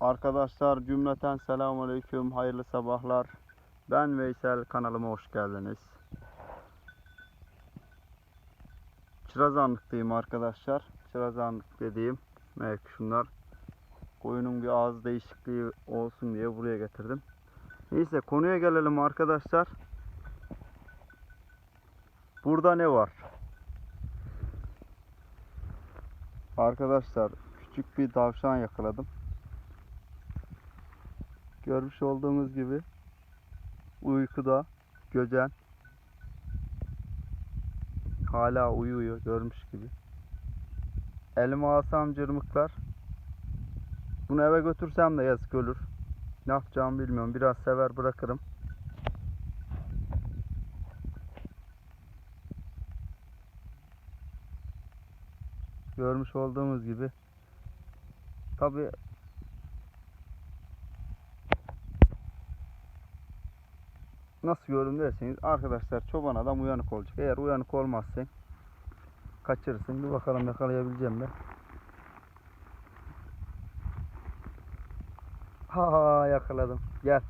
Arkadaşlar cümleten selamünaleyküm, hayırlı sabahlar. Ben Veysel, kanalıma hoş geldiniz. Çırazanlıktayım arkadaşlar. Çırazanlık dediğim, evet şunlar koyunun bir ağız değişikliği olsun diye buraya getirdim. Neyse konuya gelelim arkadaşlar. Burada ne var? Arkadaşlar küçük bir tavşan yakaladım. Görmüş olduğunuz gibi uykuda göcen hala uyuyor görmüş gibi. Elime alsam cırmıklar. Bunu eve götürsem de yazık ölür. Ne yapacağımı bilmiyorum. Biraz sever bırakırım. Görmüş olduğumuz gibi. Tabi nasıl görün derseniz arkadaşlar çoban adam uyanık olacak. Eğer uyanık olmazsa kaçırırsın. Bir bakalım yakalayabileceğim mi? Ha yakaladım. Gel.